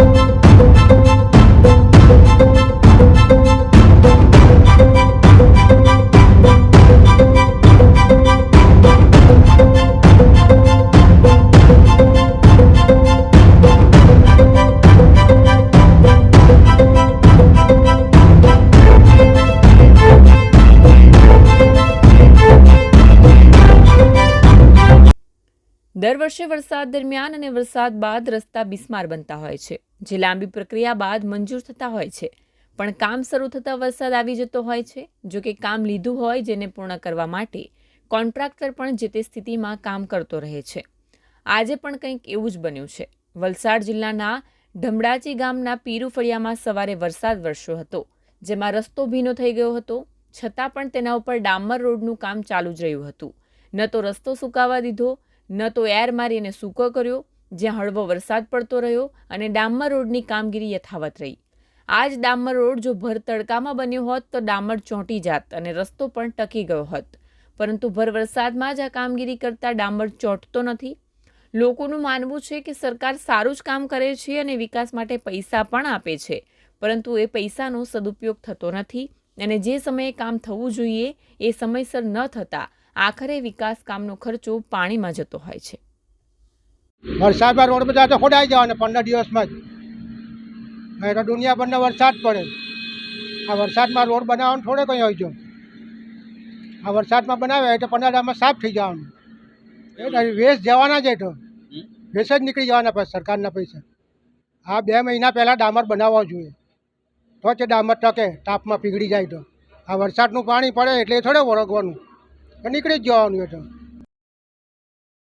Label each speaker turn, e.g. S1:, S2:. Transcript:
S1: thank you દર વર્ષે વરસાદ દરમિયાન અને વરસાદ બાદ રસ્તા બિસ્માર બનતા હોય છે, જે લાંબી પ્રક્રિયા બાદ મંજૂર થતા હોય છે. પણ કામ શરૂ થતાં વરસાદ આવી જતો હોય છે, જો કે કામ લીધું હોય જેને પૂર્ણ કરવા માટે કોન્ટ્રાક્ટર પણ જે તે સ્થિતિમાં કામ કરતો રહે છે. આજે પણ કંઈક એવું જ બન્યું છે. વલસાડ જિલ્લાના ઢમડાચી ગામના પીરુફળિયામાં સવારે વરસાદ વરસ્યો હતો, જેમાં રસ્તો ભીનો થઈ ગયો હતો. છતાં પણ તેના ઉપર ડામર રોડનું કામ ચાલુ જ રહ્યું હતું. ન તો રસ્તો સુકાવા દીધો ન તો એર મારીને સૂકો કર્યો, જ્યાં હળવો વરસાદ પડતો રહ્યો અને ડામર રોડની કામગીરી યથાવત રહી. આ જ ડામર રોડ જો ભર તડકામાં બન્યો હોત તો ડામર ચોંટી જાત અને રસ્તો પણ ટકી ગયો હોત. પરંતુ ભર વરસાદમાં જ આ કામગીરી કરતા ડામર ચોંટતો નથી. લોકોનું માનવું છે કે સરકાર સારું જ કામ કરે છે અને વિકાસ માટે પૈસા પણ આપે છે, પરંતુ એ પૈસાનો સદુપયોગ થતો નથી અને જે સમયે કામ થવું જોઈએ એ સમયસર ન થતાં આખરે વિકાસ કામનો ખર્ચો પાણીમાં જતો હોય છે.
S2: વરસાદમાં રોડ બધા તો ખોડાઈ જવાના પંદર દિવસમાં જ. તો દુનિયાભરનો વરસાદ પડે. આ વરસાદમાં રોડ બનાવવાનું થોડે કંઈ હોય જો. આ વરસાદમાં બનાવે તો પંદર દામાં સાફ થઈ જવાનું. એ તો વેસ્ટ જવાના જ એટલો તો. વેસ્ટ જ નીકળી જવાના પછી સરકારના પૈસા. આ બે મહિના પહેલાં ડામર બનાવવા જોઈએ. તો જ ડામર ટકે, તાપમાં પીગળી જાય તો. આ વરસાદનું પાણી પડે એટલે થોડે વળગવાનું. તો નીકળી જ જવાનું એ તો